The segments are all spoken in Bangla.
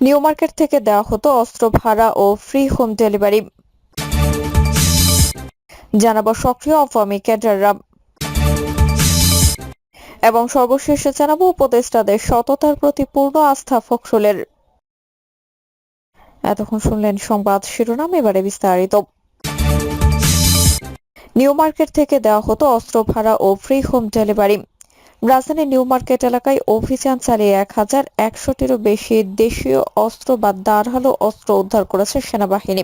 নিউ মার্কেট থেকে দেওয়া হতো অস্ত্র ভাড়া ও ফ্রি হোম ডেলিভারি। জানাব সক্রিয় আওয়ামী ক্যাডাররা। এবং সর্বশেষে জানাব উপদেষ্টাদের সততার প্রতি পূর্ণ আস্থা ফখরুলের। এতক্ষণ শুনলেন সংবাদ শিরোনাম, এবারে বিস্তারিত। নিউ মার্কেট থেকে দেওয়া হতো অস্ত্র ভাড়া ও ফ্রি হোম ডেলিভারি। রাজধানীর নিউ মার্কেট এলাকায় অভিযান চালিয়ে এক হাজার একশোটিরও বেশি দেশীয় অস্ত্র বা দাঁড়াল অস্ত্র উদ্ধার করেছে সেনাবাহিনী।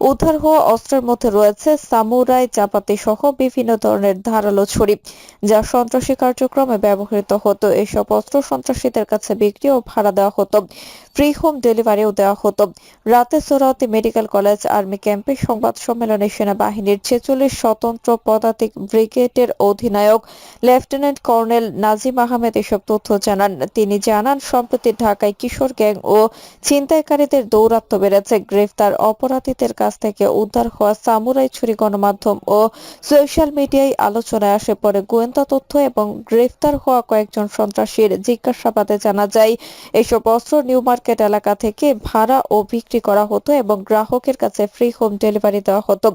উদ্ধার হওয়া অস্ত্রের মধ্যে রয়েছে সামুরাই চাপাতি সহ বিভিন্ন ধরনের ধারালো ছুরি, যা সন্ত্রাসী কার্যক্রমে ব্যবহৃত হতো। এসব অস্ত্র সন্ত্রাসীদের কাছে বিক্রি ও ভাড়া দেওয়া হতো। ফ্রি হোম ডেলিভারিও দেওয়া হতো। রাতে সোরাওয়াতি মেডিকেল কলেজ আর্মি ক্যাম্পে সংবাদ সম্মেলনে সেনাবাহিনীর ছেচল্লিশ স্বতন্ত্র পদাতিক ব্রিগেডের অধিনায়ক লেফটেন্যান্ট কর্নেল নাজিম আহমেদ এসব তথ্য জানান। তিনি জানান, সম্প্রতি ঢাকায় কিশোর গ্যাং ও ছিনতাইকারীদের দৌরাত্ম্য বেড়েছে। গ্রেফতার অপরাধীদের কাছ থেকে উদ্ধার হওয়া সামুরাই ছুরি গণমাধ্যম ও সোশ্যাল মিডিয়ায় আলোচনায় আসে। পরে গোয়েন্দা তথ্য এবং গ্রেফতার হওয়া কয়েকজন সন্ত্রাসীর জিজ্ঞাসাবাদে জানা যায়, এসব অস্ত্র নিউ মার্কেট এলাকা থেকে ভাড়া ও বিক্রি করা হতো এবং গ্রাহকের কাছে ফ্রি হোম ডেলিভারি দেওয়া হতো।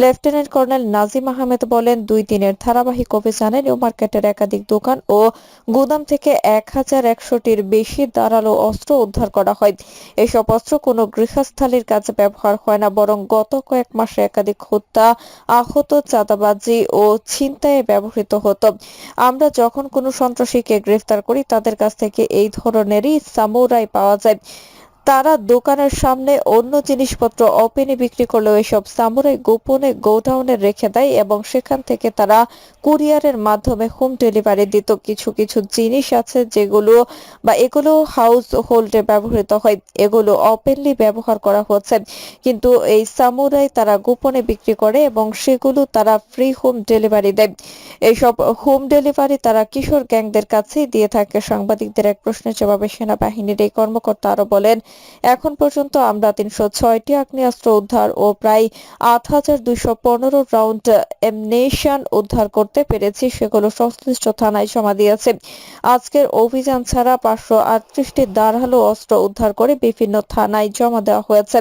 লেফটেন্যান্ট কর্নেল নাজিম আহমেদ বলেন, দুই দিনের ধারাবাহিক অভিযানে নিউ মার্কেটের একাধিক দোকান ও গুদাম থেকে এক হাজার একশোটির বেশি ধারালো অস্ত্র উদ্ধার করা হয়। এসব অস্ত্র কোনো গৃহস্থালির কাজে ব্যবহার হয় না, বরং গত কয়েক মাসে একাধিক হত্যা, আহত, চাঁদাবাজি ও ছিনতাইয়ে ব্যবহৃত হতো। আমরা যখন কোনো সন্ত্রাসীকে গ্রেফতার করি, তাদের কাছ থেকে এই ধরনেরই সামুরাই পাওয়া যায়। but তারা দোকানের সামনে অন্য জিনিসপত্র অপেনে বিক্রি করলেও এসব সামুরাই গোপনে গোডাউনে রেখে দেয় এবং সেখান থেকে তারা কুরিয়ারের মাধ্যমে হোম ডেলিভারি দিত। কিছু কিছু জিনিস আছে যেগুলো বা এগুলো হাউস হোল্ডে ব্যবহৃত হয়, এগুলো ওপেনলি ব্যবহার করা হচ্ছে। কিন্তু এই সামুরাই তারা গোপনে বিক্রি করে এবং সেগুলো তারা ফ্রি হোম ডেলিভারি দেয়। এইসব হোম ডেলিভারি তারা কিশোর গ্যাংদের কাছেই দিয়ে থাকে। সাংবাদিকদের এক প্রশ্নের জবাবে সেনাবাহিনীর এই কর্মকর্তা আরও বলেন এখন পর্যন্ত আমরা তিনশো ছয়টি আগ্নেয়াস্ত্র উদ্ধার ও প্রায় আট হাজার দুইশো পনেরো রাউন্ড এমনেশন উদ্ধার করতে পেরেছি, সেগুলো সংশ্লিষ্ট থানায় জমা দিয়েছে। আজকের অভিযান ছাড়া পাঁচশো আটত্রিশটি দাঁড়াল অস্ত্র উদ্ধার করে বিভিন্ন থানায় জমা দেওয়া হয়েছে।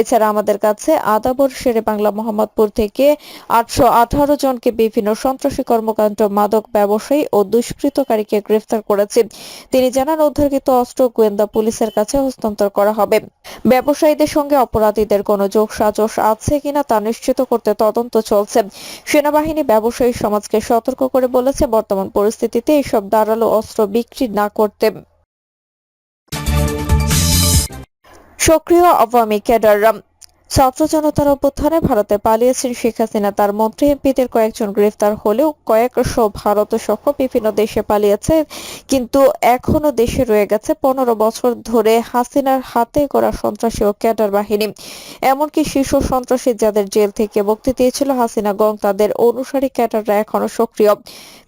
এছাড়া আমাদের কাছে আদাবর শেরে বাংলা মোহাম্মদপুর থেকে আটশো আঠারো জনকে বিভিন্ন সন্ত্রাসী কর্মকাণ্ড, মাদক ব্যবসায়ী ও দুষ্কৃতকারীকে গ্রেফতার করেছে। তিনি জানান, উদ্ধারকৃত অস্ত্র গোয়েন্দা পুলিশের কাছে হস্তান্তর করা হবে। ব্যবসায়ীদের সঙ্গে অপরাধীদের কোনো যোগ সাজস আছে কিনা তা নিশ্চিত করতে তদন্ত চলছে। সেনাবাহিনী ব্যবসায়ী সমাজকে সতর্ক করে বলেছে, বর্তমান পরিস্থিতিতে এসব দাঁড়াল অস্ত্র বিক্রি না করতে। সক্রিয় আওয়ামী ক্যাডাররা ছাত্র জনতার অভ্যুত্থানে ভারতে পালিয়েছেন শেখ হাসিনা। তার মন্ত্রী এমপিদের কয়েকজন গ্রেফতার হলেও কয়েকশো ভারত সহ বিভিন্ন দেশে পালিয়েছে, কিন্তু এখনও দেশে রয়ে গেছে পনেরো বছর ধরে হাসিনার হাতে করা সন্ত্রাসী ও ক্যাডার বাহিনী। এমনকি শীর্ষ সন্ত্রাসী যাদের জেল থেকে মুক্তি দিয়েছিল হাসিনা গং, তাদের অনুসারী ক্যাডাররা এখনও সক্রিয়।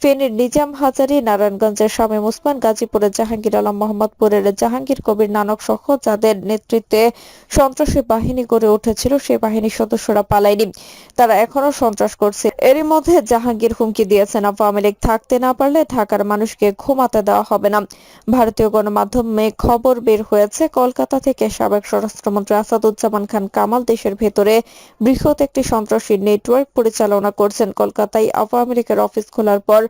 ফেনীর নিজাম হাজারি, নারায়ণগঞ্জের শামীম ওসমান গাজীপুরের জাহাঙ্গীর আলম, মোহাম্মদপুরের জাহাঙ্গীর কবির নানক সহ যাদের নেতৃত্বে সন্ত্রাসী বাহিনী গড়ে উঠেছিল সে বাহিনীর সদস্যরা পালায়নি। তারা এখনও সন্ত্রাস করছে। এরই মধ্যে জাহাঙ্গীর হুমকি দিয়েছেন আওয়ামী লীগ থাকতে না পারলে ঢাকার মানুষকে ঘুমাতে দেওয়া হবে না। ভারতীয় গণমাধ্যমে খবর বের হয়েছে, কলকাতা থেকে সাবেক স্বরাষ্ট্রমন্ত্রী আসাদুজ্জামান খান কামাল দেশের ভেতরে বৃহৎ একটি সন্ত্রাসী নেটওয়ার্ক পরিচালনা করছেন। কলকাতায় আওয়ামী লীগের অফিস খোলার পর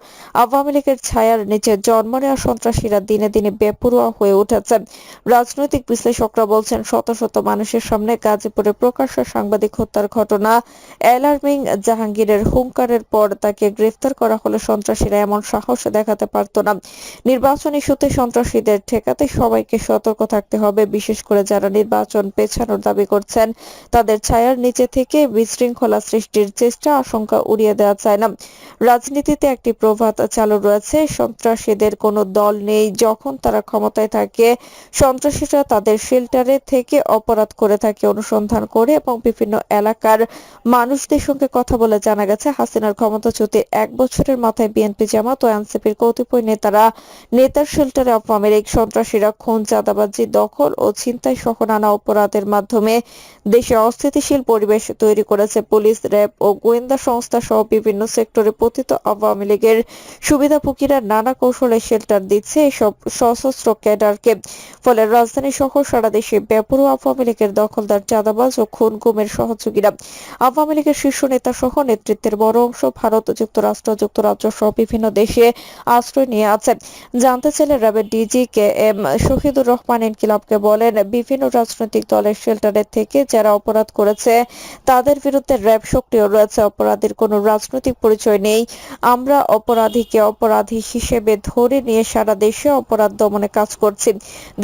আওয়ামী লীগের ছায়ার নিচে জন্ম নেওয়া সন্ত্রাসীরা দিনে দিনে বেপরোয়া হয়ে উঠেছে। রাজনৈতিক বিশ্লেষকরা বলছেন, শত শত মানুষের সামনে গাজীপুরে প্রকাশ্য সাংবাদিক হত্যার ঘটনা, অ্যালার্মিং জাহাঙ্গীরের হুঙ্কারের পর তাকে গ্রেফতার করা হলে সন্ত্রাসীরা এমন সাহস দেখাতে পারত না। নির্বাচন ইস্যুতে সন্ত্রাসীদের ঠেকাতে সবাইকে সতর্ক থাকতে হবে, বিশেষ করে যারা নির্বাচন পেছানোর দাবি করছেন। তাদের ছায়ার নিচে থেকে বিশৃঙ্খলা সৃষ্টির চেষ্টা আশঙ্কা উড়িয়ে দেওয়া চায় না। রাজনীতিতে একটি প্রভাত চালু রয়েছে, সন্ত্রাসীদের কোনো দল নেই। যখন তারা ক্ষমতায় থাকে, সন্ত্রাসীরা তাদের শেল্টারে থেকে অপরাধ করে থাকে, অনুসন্ধান করে এবং বিভিন্ন এলাকার মানুষদের সঙ্গে কথা বলে জানা গেছে, হাসিনার ক্ষমতাচ্যুতির এক বছরের মাথায় বিএনপি জামাত ও এনসিপির কতিপয় নেতারা নেতার শেল্টারে আওয়ামী লীগ সন্ত্রাসীরা খুন, চাঁদাবাজি, দখল ও ছিনতাই সহ নানা অপরাধের মাধ্যমে দেশে অস্থিতিশীল পরিবেশ তৈরি করেছে পুলিশ, র্যাব ও গোয়েন্দা সংস্থা সহ বিভিন্ন সেক্টরে পতিত আওয়ামী লীগের সুবিধাভোগীরা নানা কৌশলে শেল্টার দিচ্ছে এসব সশস্ত্র ক্যাডারকে। ফলে রাজধানী সহ সারা দেশে বেপরোয়া আওয়ামী লীগের দখলদার চাঁদাবাজ ও খুন গুমের সহযোগীরা। আওয়ামী লীগের শীর্ষ নেতা সহ নেতৃত্বের বড় অংশ ভারত, যুক্তরাষ্ট্র, যুক্তরাজ্য সহ বিভিন্ন দেশে আশ্রয় নিয়ে আছে জানতে চাইলে র্যাবের DG K M Shahidur Rahman ইনকিলাবকে বলেন, বিভিন্ন রাজনৈতিক দলের শেল্টারের থেকে যারা অপরাধ করেছে, তাদের বিরুদ্ধে র্যাব সক্রিয় রয়েছে। অপরাধীর কোনো রাজনৈতিক পরিচয় নেই। আমরা অপরাধীকে অপরাধী হিসেবে ধরে নিয়ে সারা দেশে অপরাধ দমনে কাজ করছি।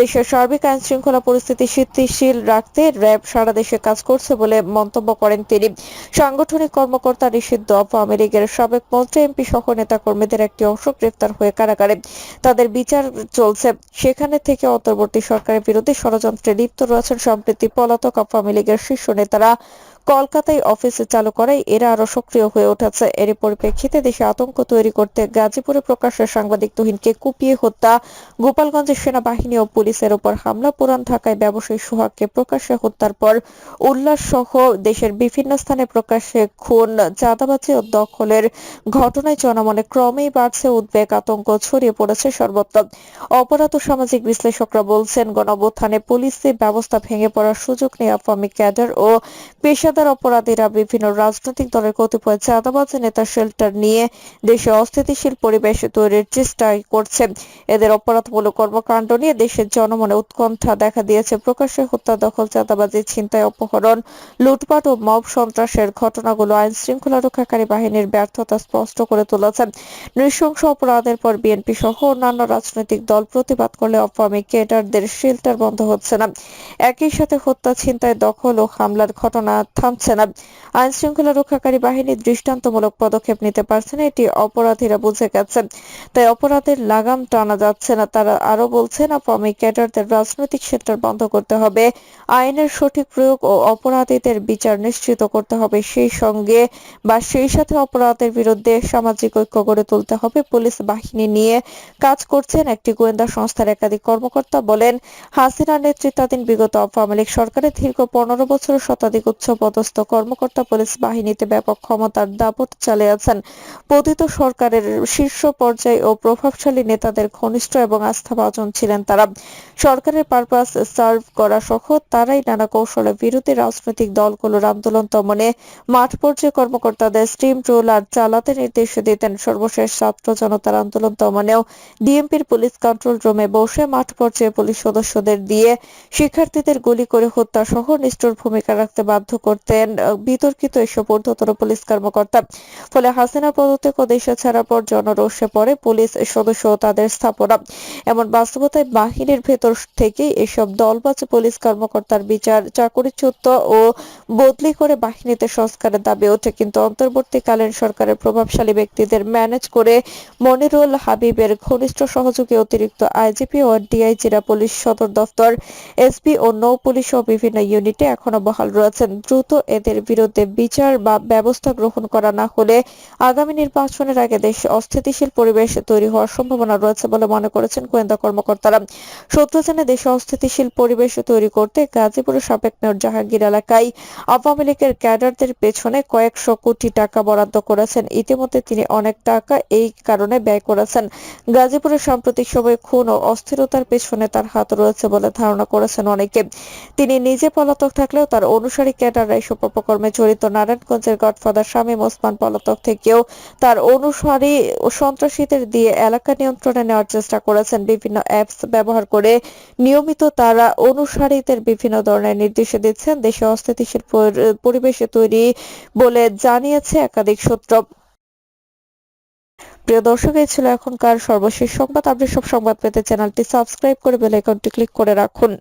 দেশের সার্বিক আইন শৃঙ্খলা পরিস্থিতি স্থিতিশীল রাখতে র্যাব সারা দেশে কাজ করছে বলে মন্তব্য করেন তিনি। সাংগঠনিক কর্মকর্তা নিষিদ্ধ। আওয়ামী লীগের সাবেক মন্ত্রী, এমপি সহ নেতা কর্মীদের একটি অংশ গ্রেফতার হয়ে কারাগারে। তাদের বিচার চলছে। সেখানে থেকে অন্তর্বর্তী সরকারের বিরুদ্ধে ষড়যন্ত্রে লিপ্ত রয়েছেন সম্প্রতি পলাতক আওয়ামী লীগের শীর্ষ নেতারা। কলকাতায় অফিসে চালু করায় এরা আরও সক্রিয় হয়ে উঠেছে। এর পরিপ্রেক্ষিতে দেশে আতঙ্ক তৈরি করতে গাজীপুরে প্রকাশ্যে সাংবাদিক তুহিনকে কুপিয়ে হত্যা। গোপালগঞ্জের সেনাবাহিনী ও পুলিশের উপর হামলা, পুরান ঢাকায় ব্যবসায়ী সোহাগকে প্রকাশ্যে হত্যার পর উল্লাস সহ দেশের বিভিন্ন স্থানে প্রকাশ্যে খুন, চাঁদাবাজি ও দখলের ঘটনায় জনমনে ক্রমেই বাড়ছে উদ্বেগ, আতঙ্ক ছড়িয়ে পড়েছে সর্বত্র। অপরাধ সামাজিক বিশ্লেষকরা বলছেন, গণঅভ্যুত্থানে পুলিশি ব্যবস্থা ভেঙে পড়ার সুযোগ নেই আওয়ামী ক্যাডার ও পেশাদার অপরাধীরা বিভিন্ন রাজনৈতিক দলের কতিপয় চাঁদাবাজি নেতা শেল্টার নিয়ে দেশে অস্থিতিশীল পরিবেশ তৈরির চেষ্টা করছে। এদের অপরাধমূলক কর্মকাণ্ড নিয়ে দেশের জনমনে উৎকণ্ঠা দেখা দিয়েছে। প্রকাশ্যে হত্যা, দখল, চাঁদাবাজি, ছিনতাই, অপহরণ, লুটপাট ও মব সন্ত্রাসের ঘটনাগুলো আইন শৃঙ্খলা রক্ষাকারী বাহিনীর ব্যর্থতা স্পষ্ট করে তুলেছে। নৃশংস অপরাধের পর বিএনপি সহ অন্যান্য রাজনৈতিক দল প্রতিবাদ করলে আওয়ামী ক্যাডারদের শেল্টার বন্ধ হচ্ছে না। একই সাথে হত্যা, ছিনতাই, দখল ও হামলার ঘটনা থামছে না। আইন শৃঙ্খলা রক্ষাকারী বাহিনী দৃষ্টান্তমূলক পদক্ষেপ নিতে পারছে না, এটি অপরাধীরা বুঝে গেছে। তাই অপরাধের লাগাম টানা যাচ্ছে না। তারা আরও বলছেন, আওয়ামী ক্যাডারদের রাজনৈতিক সেক্টর বন্ধ করতে হবে। আইনের সঠিক প্রয়োগ ও অপরাধীদের বিচার নিশ্চিত করতে হবে সেই সঙ্গে বা সেই সাথে অপরাধের বিরুদ্ধে সামাজিক ঐক্য গড়ে তুলতে হবে। পুলিশ বাহিনী নিয়ে কাজ করছেন একটি গোয়েন্দা সংস্থার একাধিক কর্মকর্তা বলেন, হাসিনার নেতৃত্বাধীন বিগত আওয়ামী লীগ সরকারের দীর্ঘ পনেরো বছর শতাধিক উচ্চ পদস্থ কর্মকর্তা পুলিশ বাহিনীতে ব্যাপক ক্ষমতার দাপট চালিয়েছেন। পতিত সরকারের শীর্ষ পর্যায়ে ও প্রভাবশালী নেতাদের ঘনিষ্ঠ এবং আস্থাভাজন ছিলেন তারা। সরকারের পারপাস সার্ভ করা সহ তারাই নানা কৌশলে বিরোধী রাজনৈতিক দলগুলোর আন্দোলন দমনে মাঠ পর্যায়ে কর্মকর্তাদের স্টিম রোলার চালাতে নির্দেশ দিতেন। সর্বশেষ ছাত্র জনতার আন্দোলন দমনেও ডিএমপির পুলিশ কন্ট্রোল রুমে বসে মাঠ পর্যায়ে পুলিশ সদস্যদের দিয়ে শিক্ষার্থীদের গুলি করে হত্যা সহ নিষ্ঠুর ভূমিকা রাখতে বাধ্য করতেন বিতর্কিত এসব ঊর্ধ্বতন পুলিশ কর্মকর্তা। ফলে হাসিনা পদত্যাগ ও দেশে ছাড়ার পর জনরোষে পড়ে পুলিশ সদস্য তাদের স্থাপনা। এমন বাস্তবতায় বাহিনীর ভেতর থেকেই এসব দলবাজ পুলিশ কর্মকর্তার বিচার, চাকরিচ্যুত ও বদলি করে বাহিনীতে সংস্কারের দাবি ওঠে। কিন্তু অন্তর্বর্তীকালীন সরকারের প্রভাবশালী ব্যক্তিদের ম্যানেজ করে মনিরুল হাবিবের ঘনিষ্ঠ সহযোগী অতিরিক্ত আইজিপি ও ডিআইজিরা পুলিশ সদর দফতর, এসপি ও নৌ পুলিশ ও বিভিন্ন ইউনিটে এখনও বহাল রয়েছেন। দ্রুত এদের বিরুদ্ধে বিচার বা ব্যবস্থা গ্রহণ করা না হলে আগামী নির্বাচনের আগে দেশে অস্থিতিশীল পরিবেশ তৈরি হওয়ার সম্ভাবনা রয়েছে বলে মনে করেছেন গোয়েন্দা কর্মকর্তারা। সূত্র জানে দেশে অস্থিতিশীল পরিবেশ তৈরি করতে গাজীপুরের সাবেক মেয়র জাহাঙ্গীর এলাকায় আওয়ামী লীগের ক্যাডারদের পেছনে কয়েকশো কোটি টাকা বরাদ্দ করেছেন। ইতিমধ্যে তিনি অনেক টাকা এই কারণে ব্যয় করেছেন। গাজীপুরের সাম্প্রতিক সময়ে খুন ও অস্থিরতার পেছনে তার হাত রয়েছে বলে ধারণা করেছেন অনেকে। তিনি নিজে পলাতক থাকলেও তার অনুসারী ক্যাডাররা এসব জড়িত নারায়ণগঞ্জের গডফাদার শামীম ওসমান পলাতক থেকেও তার অনুসারী সন্ত্রাসীদের দিয়ে এলাকা নিয়ন্ত্রণে নেওয়ার চেষ্টা করেছেন। বিভিন্ন অ্যাপস ব্যবহার করে নিয়মিত তারা অনুসারীদের বিভিন্ন ধরনের নির্দেশ দিচ্ছেন। দেশে অস্থিতিশীল পর- পরিবেশ তৈরি বলে জানিয়েছে একাধিক সূত্র। প্রিয় দর্শক, এই ছিল এখনকার সর্বশেষ সংবাদ। আপনি সব সংবাদ পেতে চ্যানেলটি সাবস্ক্রাইব করে বেল আইকনটি ক্লিক করে রাখুন।